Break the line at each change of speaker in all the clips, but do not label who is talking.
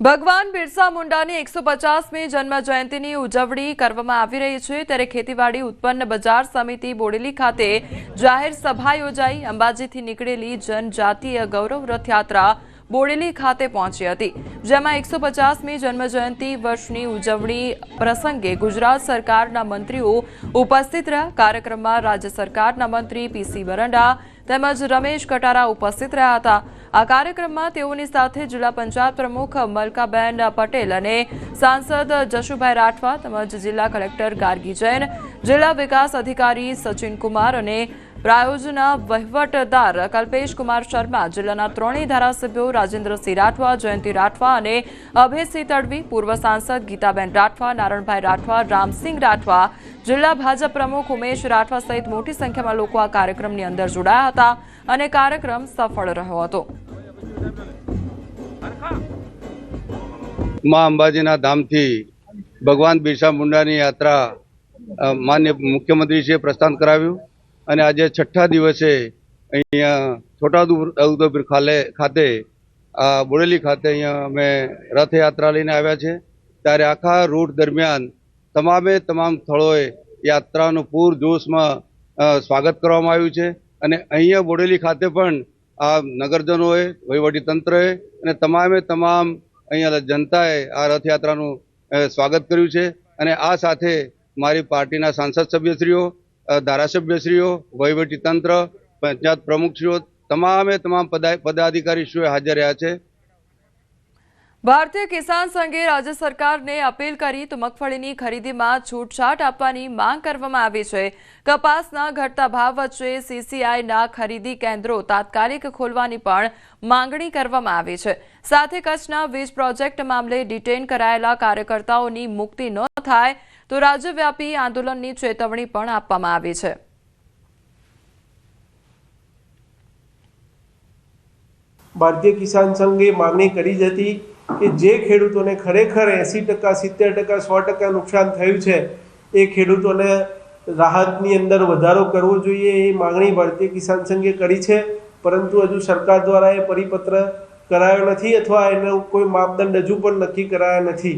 ભગવાન બિરસા મુંડાની એકસો પચાસમી જન્મ જયંતિની ઉજવણી કરવામાં આવી રહી છે. ત્યારે ખેતીવાડી ઉત્પન્ન બજાર સમિતિ બોડેલી ખાતે જાહેર સભા યોજાઈ. અંબાજીથી નીકળેલી જનજાતીય ગૌરવ રથયાત્રા બોડેલી ખાતે પહોંચી હતી. જેમાં એકસો પચાસમી જન્મજયંતિ વર્ષની ઉજવણી પ્રસંગે ગુજરાત સરકારના મંત્રીઓ ઉપસ્થિત રહ્યા. કાર્યક્રમમાં રાજ્ય સરકારના મંત્રી પીસી બરંડા તેમજ રમેશ કટારા ઉપસ્થિત રહ્યા હતા. આ કાર્યક્રમમાં તેઓની સાથે જિલ્લા પંચાયત પ્રમુખ મલકાબેન પટેલ અને સાંસદ જશુભાઈ રાઠવા તેમજ જિલ્લા કલેક્ટર ગાર્ગી જૈન, જિલ્લા વિકાસ અધિકારી સચિન કુમાર અને પ્રાયોજના વહીવટદાર કલ્પેશ કુમાર શર્મા, જિલ્લાના ત્રણેય ધારાસભ્યો રાજેન્દ્રસિંહ રાઠવા, જયંતિ રાઠવા અને અભયસિંહ તડવી, પૂર્વ સાંસદ ગીતાબેન રાઠવા, નારણભાઈ રાઠવા, રામસિંહ રાઠવા, જિલ્લા ભાજપ પ્રમુખ ઉમેશ રાઠવા સહિત મોટી સંખ્યામાં લોકો આ કાર્યક્રમની અંદર જોડાયા હતા અને કાર્યક્રમ સફળ રહ્યો હતો.
માં અંબાજીના ધામથી ભગવાન બિરસા મુંડાની યાત્રા માન્ય મુખ્યમંત્રીશ્રીએ પ્રસ્થાન કરાવ્યું. અને આજે છઠ્ઠા દિવસે અહીંયા છોટાઉદેપુર ખાલે, ખાતે, આ બોડેલી ખાતે અહીંયા અમે રથયાત્રા લઈને આવ્યા છે. ત્યારે આખા રૂટ દરમિયાન તમામે તમામ સ્થળોએ યાત્રાનું પૂરજોશમાં જોશમાં સ્વાગત કરવામાં આવ્યું છે. અને અહીંયા બોડેલી ખાતે પણ આ નગરજનોએ, વહીવટીતંત્રએ અને તમામે તમામ અહીંયા જનતાએ આ રથયાત્રાનું સ્વાગત કર્યું છે. અને આ સાથે મારી પાર્ટીના સાંસદ સભ્યશ્રીઓ ધારાસભ્યશ્રીઓ વહીવટીતંત્ર પંચાયત પ્રમુખશ્રીઓ તમામે તમામ પદા પદાધિકારીશ્રીઓ હાજર રહ્યા છે.
ભારતીય કિસાન સંઘે રાજ્ય સરકારને અપીલ કરી તો મગફળીની ખરીદીમાં છૂટછાટ આપવાની માંગ કરવામાં આવી છે. કપાસના ઘટતા ભાવ વચ્ચે સીસીઆઈના ખરીદી કેન્દ્રો તાત્કાલિક ખોલવાની પણ માંગણી કરવામાં આવી છે. સાથે કચ્છના વીજ પ્રોજેક્ટ મામલે ડિટેન કરાયેલા કાર્યકર્તાઓની મુક્તિ ન થાય તો રાજ્યવ્યાપી આંદોલનની ચેતવણી પણ આપવામાં આવી છે.
ભારતીય કિસાન સંઘે માંગણી કરી હતી કે જે ખેડૂતોને ખરેખર એંસી ટકા, સિત્તેર ટકા, સો ટકા નુકસાન થયું છે, એ ખેડૂતોને રાહતની અંદર વધારો કરવો જોઈએ, એ માગણી ભારતીય કિસાન સંઘે કરી છે. પરંતુ હજુ સરકાર દ્વારા એ પરિપત્ર કરાયો નથી અથવા એનો કોઈ માપદંડ હજુ પણ નક્કી કરાયા નથી.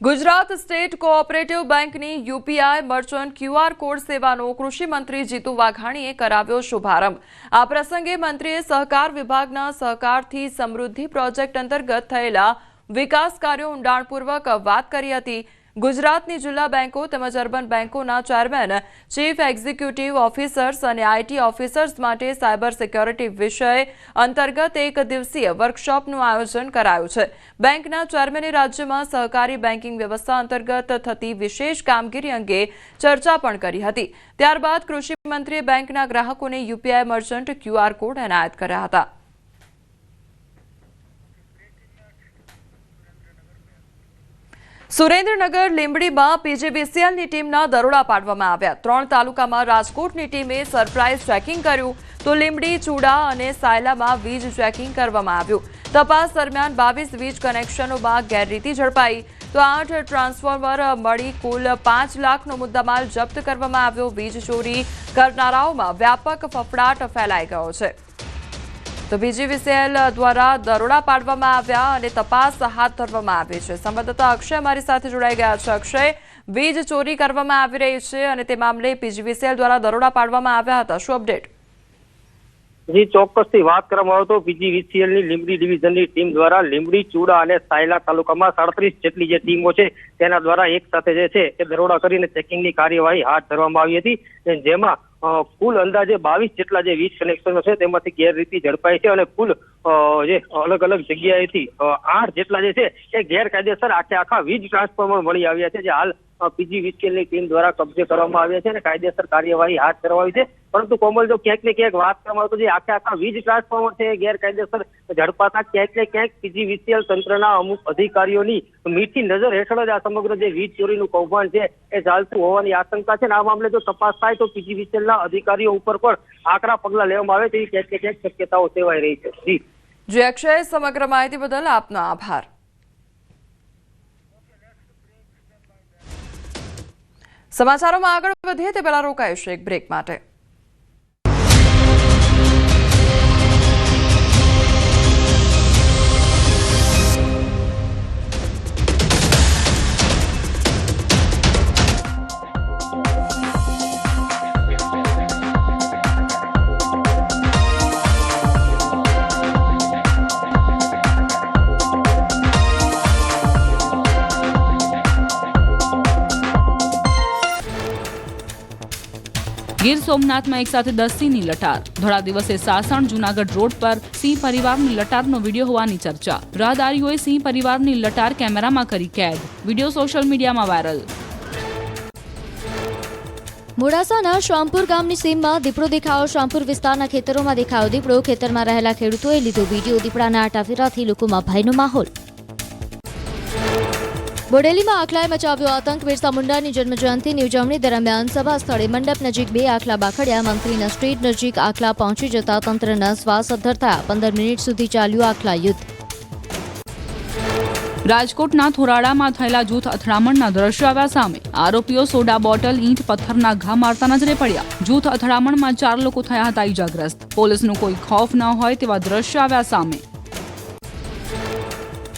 ગુજરાત સ્ટેટ કોઓપરેટિવ બેંકની યુપીઆઈ મર્ચન્ટ ક્યુઆર કોડ સેવાનો કૃષિ મંત્રી જીતુ વાઘાણીએ કરાવ્યો શુભારંભ. આ પ્રસંગે મંત્રીએ સહકાર વિભાગના સહકારથી સમૃદ્ધિ પ્રોજેક્ટ અંતર્ગત થયેલા વિકાસ કાર્યો ઊંડાણપૂર્વક વાત કરી હતી. ગુજરાતની જિલ્લા બેંકો તેમજ અર્બન બેંકોના ચેરમેન, ચીફ એક્ઝિક્યુટિવ ઓફિસર્સ અને આઈટી ઓફિસર્સ માટે સાયબર સિક્યોરિટી વિષય અંતર્ગત એક દિવસીય વર્કશોપનું આયોજન કરાયું છે. બેંકના ચેરમેને રાજ્યમાં સહકારી બેન્કિંગ વ્યવસ્થા અંતર્ગત થતી વિશેષ કામગીરી અંગે ચર્ચા પણ કરી હતી. ત્યારબાદ કૃષિ મંત્રીએ બેંકના ગ્રાહકોને યુપીઆઈ મર્ચન્ટ ક્યુઆર કોડ એનાયત કર્યા હતા. સુરેન્દ્રનગર, લીંબડીમાં પીજીબીસીએલની ટીમના દરોડા પાડવામાં આવ્યા. ત્રણ તાલુકામાં રાજકોટની ટીમે સરપ્રાઇઝ ચેકિંગ કર્યું તો લીંબડી, ચૂડા અને સાયલામાં વીજ ચેકિંગ કરવામાં આવ્યું. તપાસ દરમિયાન બાવીસ વીજ કનેક્શનોમાં ગેરરીતિ ઝડપાઈ તો આઠ ટ્રાન્સફોર્મર મળી કુલ પાંચ લાખનો મુદ્દામાલ જપ્ત કરવામાં આવ્યો. વીજ ચોરી કરનારાઓમાં વ્યાપક ફફડાટ ફેલાઈ ગયો છે. તો બીજીવીસીએલ દ્વારા દરોડા પાડવામાં આવ્યા અને તપાસ હાથ ધરવામાં આવી છે. સંવાદદાતા અક્ષય અમારી સાથે જોડાઈ ગયા છે. અક્ષય, વીજ ચોરી કરવામાં આવી રહી છે અને તે મામલે પીજીવીસીએલ દ્વારા દરોડા પાડવામાં આવ્યા હતા. શું અપડેટ?
જી, ચોક્કસથી વાત કરવામાં આવે તો પીજીવીસીએલની લીંબડી ડિવિઝનની ટીમ દ્વારા લીંબડી, ચૂડા અને સાયલા તાલુકામાં સાડત્રીસ જેટલી જે ટીમો છે, તેના દ્વારા એક સાથે જે છે એ દરોડા કરીને ચેકિંગની કાર્યવાહી હાથ ધરવામાં આવી હતી. જેમાં કુલ અંદાજે બાવીસ જેટલા જે વીજ કનેક્શનો છે, તેમાંથી ગેરરીતિ ઝડપાઈ છે અને કુલ જે અલગ અલગ જગ્યાએથી આઠ જેટલા જે છે, એ ગેરકાયદેસર આખે આખા વીજ ટ્રાન્સફોર્મર મળી આવ્યા છે, જે હાલ પીજીવીસીએલની ટીમ દ્વારા કબજે કરવામાં આવ્યા છે અને કાયદેસર કાર્યવાહી હાથ ધરવામાં છે. પરંતુ કોમલ, જો ક્યાંક ને ક્યાંક વાત કરવામાં આવતો જે આખે આખા વીજ ટ્રાન્સફોર્મર છે ગેરકાયદેસર ઝડપાતા ક્યાંક ને ક્યાંક પીજીવીસીએલ તંત્રના અમુક અધિકારીઓની મીઠી નજર હેઠળ જ આ સમગ્ર જે વીજ ચોરીનું કૌભાંડ છે એ ચાલતું હોવાની આશંકા છે. અને આ મામલે જો તપાસ થાય તો પીજીવીસીએલના અધિકારીઓ ઉપર પણ આકરા પગલા લેવામાં આવે તેવી ક્યાંક ને ક્યાંક શક્યતાઓ સેવાઈ રહી છે. જી.
જે અક્ષય, સમગ્ર માહિતી બદલ આપનો આભાર. સમાચારોમાં આગળ વધીએ તે પહેલા રોકાઈશું એક બ્રેક માટે.
ગીર સોમનાથમાં એક સાથે દસ સિંહની લટાર. ધોળા દિવસે સાસણ જુનાગઢ રોડ પર સિંહ પરિવારની લટારનો વીડિયો હોવાની ચર્ચા. રાહદારીઓએ સિંહ પરિવારની લટાર કેમેરામાં કરી કેદ. વીડિયો સોશિયલ મીડિયામાં વાયરલ.
મોડાસાના શ્યામપુર ગામની સીમમાં દીપડો દેખાયો. શ્યામપુર વિસ્તારના ખેતરોમાં દેખાયો દીપડો. ખેતરમાં રહેલા ખેડૂતોએ લીધો વીડિયો. દીપડાના આટાફેરાથી લોકોમાં ભયનો માહોલ. બોડેલીમાં આખલાએ મચાવ્યો આતંક. બિરસા મુંડાની જન્મજયંતિની ઉજવણી દરમિયાન સભા સ્થળે મંડપ નજીક બે આખલા બાખડ્યા. મંત્રીના સ્ટ્રીટ નજીક આખલા પહોંચી જતા તંત્રના શ્વાસ અદ્ધર થયા. પંદર મિનિટ સુધી ચાલ્યું આખલા યુદ્ધ.
રાજકોટના થોરાડામાં થયેલા જૂથ અથડામણના દ્રશ્યો આવ્યા સામે. આરોપીઓ સોડા બોટલ, ઈંટ, પથ્થરના ઘા મારતા નજરે પડ્યા. જૂથ અથડામણમાં ચાર લોકો થયા હતા ઈજાગ્રસ્ત. પોલીસનો કોઈ ખોફ ન હોય તેવા દ્રશ્યો આવ્યા સામે.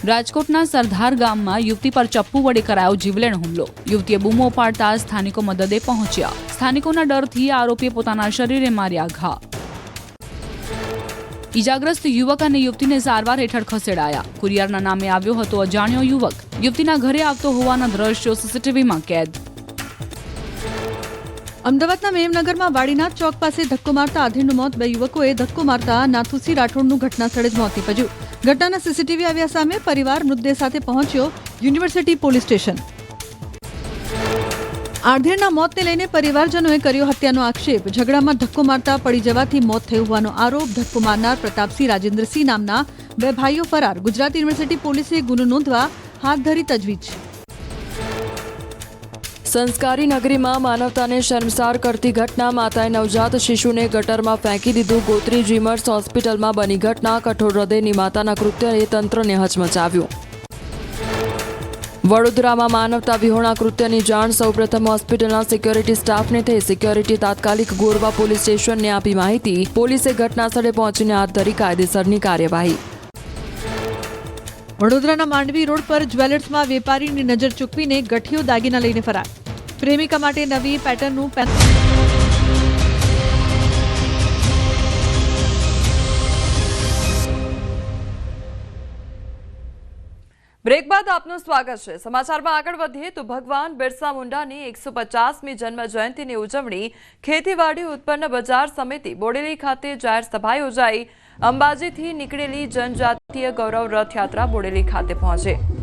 રાજકોટના સરદાર ગામમાં યુવતી પર ચપ્પુ વડે કરાયો જીવલેણ હુમલો. યુવતીએ બૂમો પાડતા સ્થાનિકો મદદે પહોંચ્યા. સ્થાનિકોના ડરથી આરોપીએ પોતાના શરીરે માર્યા ઘા. ઈજાગ્રસ્ત યુવક અને યુવતીને સારવાર હેઠળ ખસેડાયા. કુરિયરના નામે આવ્યો હતો અજાણ્યો યુવક. યુવતીના ઘરે આવતો હોવાના દ્રશ્યો સીસીટીવીમાં કેદ.
અમદાવાદના મેમનગરમાં વાડીનાથ ચોક પાસે ધક્કો મારતા આધીરનું મોત. બે યુવકોએ ધક્કો મારતા નાથુસી રાઠોડનું ઘટના સ્થળે જ મોત નીપજ્યું. ઘટનાના સીસીટીવી આવ્યા સામે પરિવાર મૃતદેહ સાથે પહોંચ્યો યુનિવર્સિટી પોલીસ સ્ટેશન. આધેડના મોતને લઈને પરિવારજનોએ કર્યો હત્યાનો આક્ષેપ. ઝઘડામાં ધક્કો મારતા પડી જવાથી મોત થયું હોવાનો આરોપ ધક્કો મારનાર પ્રતાપસિંહ રાજેન્દ્રસિંહ નામના બે ભાઈઓ ફરાર. ગુજરાત યુનિવર્સિટી પોલીસે ગુનો નોંધવા હાથ ધરી તજવીજ.
સંસ્કારી નગરીમાં માનવતાને શર્મસાર કરતી ઘટના, માતાએ નવજાત શિશુને ગટરમાં ફેંકી દીધું. ગોત્રી જીમર્સ હોસ્પિટલમાં બની ઘટના, કઠોર હૃદયની માતાના કૃત્યએ તંત્રને હચમચાવ્યું. વડોદરામાં માનવતા વિહોણા કૃત્યની જાણ સૌપ્રથમ હોસ્પિટલના સિક્યોરિટી સ્ટાફને થઈ. સિક્યોરિટી તાત્કાલિક ગોરવા પોલીસ સ્ટેશનને આપી માહિતી. પોલીસે ઘટના સ્થળે પહોંચીને હાથ ધરી કાયદેસરની કાર્યવાહી.
વડોદરાના માંડવી રોડ પર જ્વેલર્સમાં વેપારીની નજર ચૂકવીને ગઠિયો દાગીના લઈને ફરાર. પ્રેમિકા માટે નવી પેટર્નનું
બ્રેક બાદ આપનું સ્વાગત છે. સમાચારમાં આગળ વધીએ તો ભગવાન બિરસા મુંડાની એકસો પચાસમી જન્મ જયંતિની ઉજવણી ખેતીવાડી ઉત્પન્ન બજાર સમિતિ બોડેલી ખાતે જાહેર સભા યોજાઈ. અંબાજીથી નીકળેલી જનજાતીય ગૌરવ રથયાત્રા બોડેલી ખાતે પહોંચે.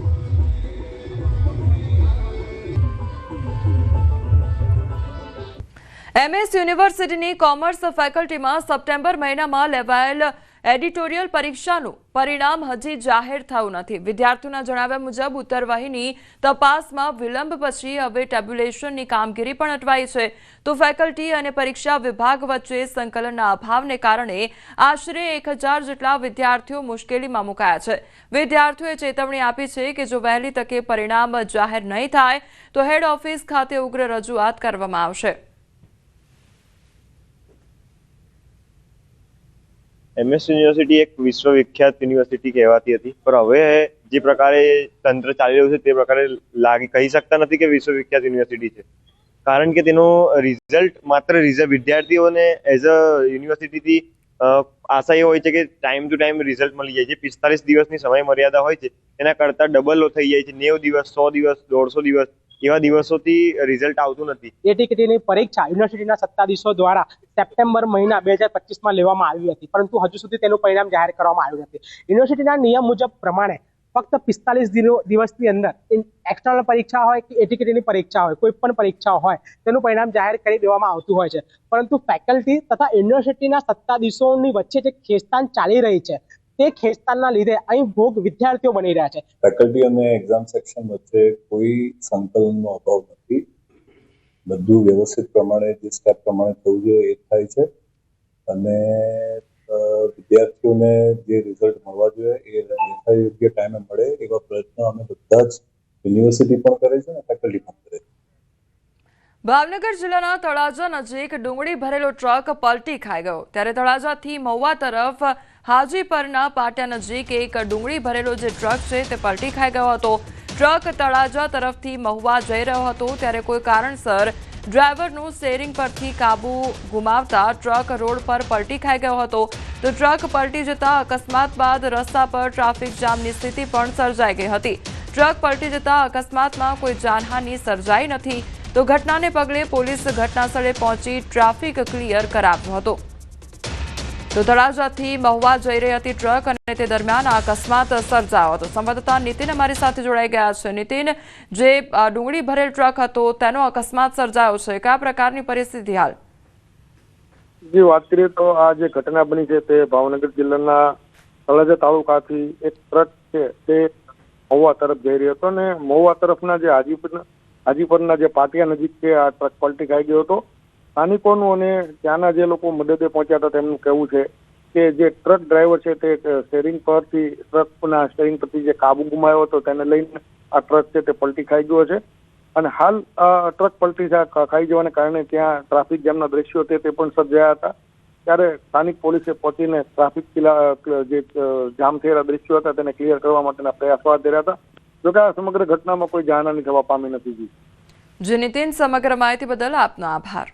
એમએસ યુનિવર્સિટીની કોમર્સ ફેકલ્ટીમાં સપ્ટેમ્બર મહિનામાં લેવાયેલ એડિટોરિયલ પરીક્ષાનું પરિણામ હજી જાહેર થયું નથી. વિદ્યાર્થીઓના જણાવ્યા મુજબ, ઉત્તરવહીની તપાસમાં વિલંબ પછી હવે ટેબ્યુલેશનની કામગીરી પણ અટવાઈ છે. તો ફેકલ્ટી અને પરીક્ષા વિભાગ વચ્ચે સંકલનના અભાવને કારણે આશરે એક જેટલા વિદ્યાર્થીઓ મુશ્કેલીમાં મુકાયા છે. વિદ્યાર્થીઓએ ચેતવણી આપી છે કે જો વહેલી તકે પરિણામ જાહેર નહીં થાય, તો હેડ ઓફિસ ખાતે ઉગ્ર રજૂઆત કરવામાં આવશે.
એમએસ યુનિવર્સિટી એક વિશ્વવિખ્યાત યુનિવર્સિટી કહેવાતી હતી. પણ હવે જે પ્રકારે તંત્ર ચાલી રહ્યું છે તે પ્રકારે લાગી કહી શકતા નથી કે વિશ્વવિખ્યાત યુનિવર્સિટી છે. કારણ કે તેનો રિઝલ્ટ માત્ર રિઝલ્ટ વિદ્યાર્થીઓને એઝ અ યુનિવર્સિટીથી આશા એ હોય છે કે ટાઈમ ટુ ટાઈમ રિઝલ્ટ મળી જાય છે. પિસ્તાલીસ દિવસની સમય મર્યાદા હોય છે. એના કરતાં ડબલ થઈ જાય છે. નેવ દિવસ, સો દિવસ, દોઢસો દિવસ એવા દિવસોથી રિઝલ્ટ આવતું નથી.
એટીકેટીની પરીક્ષા યુનિવર્સિટીના સત્તાધીશો દ્વારા સપ્ટેમ્બર મહિના બે હજાર પચીસમાં લેવામાં આવી હતી. પરંતુ હજુ સુધી તેનું પરિણામ જાહેર કરવામાં આવ્યું નથી. યુનિવર્સિટીના નિયમ મુજબ પ્રમાણે ફક્ત પિસ્તાલીસ દિવસની અંદર એક્સટર્નલ પરીક્ષા હોય કે એટીકેટીની પરીક્ષા હોય, કોઈ પણ પરીક્ષા હોય, તેનું પરિણામ જાહેર કરી દેવામાં આવતું હોય છે. પરંતુ ફેકલ્ટી તથા યુનિવર્સિટીના સત્તાધીશોની વચ્ચે જે ખેંચતાણ ચાલી રહી છે તે ખેંચતાણના લીધે અહીં ભોગ વિદ્યાર્થીઓ બની રહ્યા છે.
ફેકલ્ટી અને એક્ઝામ સેક્શન વચ્ચે કોઈ સંકલનનો અભાવ નથી. બધું વ્યવસ્થિત પ્રમાણે જે સ્ટેપ પ્રમાણે થવું જોઈએ એ થાય છે. અને વિદ્યાર્થીઓને જે રિઝલ્ટ મળવા જોઈએ એ યથાયોગ્ય ટાઈમે મળે એવા પ્રયત્નો અમે બધા જ યુનિવર્સિટી પણ કરે છે અને ફેકલ્ટી પણ કરે છે.
ભાવનગર જિલ્લાના તળાજા નજીક ડુંગળી ભરેલો ટ્રક પલટી ખાઈ ગયો. ત્યારે તળાજાથી મહુવા તરફ હાજીપરના પાટિયા નજીક એક ડુંગળી ભરેલો જે ટ્રક છે તે પલટી ખાઈ ગયો હતો. ટ્રક તળાજા તરફથી મહુવા જઈ રહ્યો હતો ત્યારે કોઈ કારણસર ડ્રાઈવરનું સ્ટેરિંગ પરથી કાબુ ગુમાવતા ટ્રક રોડ પર પલટી ખાઈ ગયો હતો. તો ટ્રક પલટી જતા અકસ્માત બાદ રસ્તા પર ટ્રાફિક જામની સ્થિતિ પણ સર્જાઈ ગઈ હતી. ટ્રક પલટી જતા અકસ્માતમાં કોઈ જાનહાનિ સર્જાઈ નથી. તો ઘટનાને પગલે પોલીસ ઘટના સ્થળે પહોંચી ટ્રાફિક ક્લિયર કરાવ્યો હતો. તો તળાજાથી મહુવા જઈ રહી હતી ટ્રક અને તે દરમિયાન આ અકસ્માત સર્જાયો હતો. સંવાદદાતા નીતિન અમારી સાથે જોડાઈ ગયા છે. નીતિન, જે ડુંગળી ભરેલ ટ્રક હતો, તેનો અકસ્માત સર્જાયો છે. કયા પ્રકારની પરિસ્થિતિ હાલ?
જે વાત કરીએ તો આ જે ઘટના બની છે તે ભાવનગર જિલ્લાના તળાજા તાલુકાથી એક ટ્રક છે તે મહુવા તરફ જઈ રહ્યો હતો અને મહુવા તરફના જે હાજીપુર હાજીપુરના જે પાટિયા નજીક છે આ ટ્રક પલટી ખાઈ ગયો હતો. સ્થાનિકોનું અને ત્યાંના જે લોકો મદદે પહોંચ્યા હતા તેમનું કહેવું છે કે જે ટ્રક ડ્રાઈવર છે તે સ્ટેરિંગ પરથી ટ્રકના સ્ટેરિંગ પરથી જે કાબુ ગુમાવ્યો હતો તેને લઈને આ ટ્રક છે તે પલટી ખાઈ ગયો છે. અને હાલ ટ્રક પલટી ખાઈ જવાને કારણે ત્યાં ટ્રાફિક જામના દ્રશ્યો તે પણ સર્જાયા હતા. ત્યારે સ્થાનિક પોલીસે પહોંચીને ટ્રાફિક જે જામ થયેલા દ્રશ્યો હતા તેને ક્લિયર કરવા માટેના પ્રયાસો હાથ ધર્યા હતા. જોકે આ સમગ્ર ઘટનામાં કોઈ જાનહાની થવા પામી નથી. જે,
નીતિન, સમગ્ર માહિતી બદલ આપનો આભાર.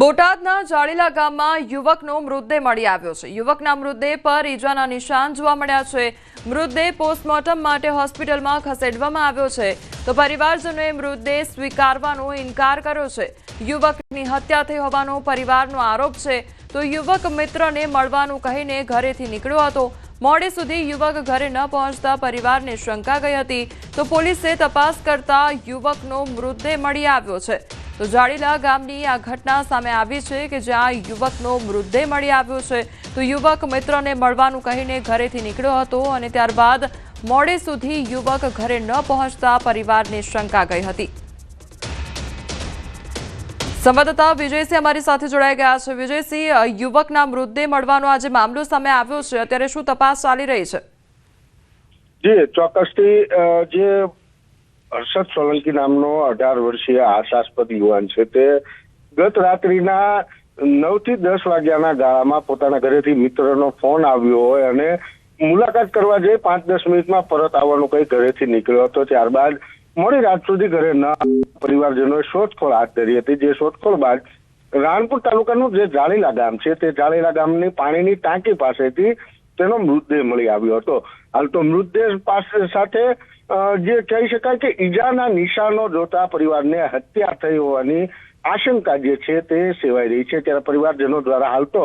બોટાદના જાળીલા ગામમાં યુવકનો મૃતદેહ મળી આવ્યો છે. યુવકના મૃતદેહ પર ઈજાના નિશાન જોવા મળ્યા છે. મૃતદેહ પોસ્ટમોર્ટમ માટે હોસ્પિટલમાં ખસેડવામાં આવ્યો છે. તો પરિવારજનોએ મૃતદેહ સ્વીકારવાનો ઇનકાર કર્યો છે. યુવકની હત્યા થઈ હોવાનો પરિવારનો આરોપ છે. તો યુવક મિત્રને મળવાનું કહીને ઘરેથી નીકળ્યો હતો. મોડે સુધી યુવક ઘરે ન પહોંચતા પરિવારને શંકા ગઈ હતી. તો પોલીસે તપાસ કરતા યુવકનો મૃતદેહ મળી આવ્યો છે. તો જાડીલા ગામની આ ઘટના સામે આવી છે કે જ્યાં યુવકનો મૃતદેહ મળી આવ્યો છે. તો યુવક મિત્રને મળવાનું કહીને ઘરેથી નીકળ્યો હતો અને ત્યારબાદ મોડે સુધી યુવક ઘરે ન પહોંચતા પરિવારને શંકા ગઈ હતી. સંવાદદાતા વિજયસિંહ અમારી સાથે જોડાઈ ગયા છે. વિજયસિંહ યુવકના મૃતદેહ મળવાનો આજે મામલો સામે આવ્યો છે. અત્યારે શું તપાસ ચાલી રહી છે?
જી, ચોક્કસથી જે હર્ષદ સોલંકી નામનો અઢાર વર્ષીય આશાસ્પદ યુવાન છે. તે ગત રાત્રિના નવથી દસ વાગ્યાના ગાળામાં પોતાના ઘરેથી મિત્રનો ફોન આવ્યો હોય અને મુલાકાત કરવા જઈ પાંચ દસ મિનિટમાં પરત આવવાનું કઈ ઘરેથી નીકળ્યો હતો. ત્યારબાદ મોડી રાત સુધી ઘરે ન પરિવારજનોએ શોધખોળ હાથ ધરી હતી. જે શોધખોળ બાદ રાણપુર તાલુકાનું જે જાળીલા ગામ છે, તે જાળીલા ગામની પાણીની ટાંકી પાસેથી તેનો મૃતદેહ મળી આવ્યો હતો. હાલ તો મૃતદેહ પાસે સાથે જે કહી શકાય કે ઈજાના નિશાનો જોતા પરિવારને હત્યા થઈ હોવાની આશંકા જે છે તે સેવાઈ રહી છે. ત્યારે પરિવારજનો દ્વારા હાલ તો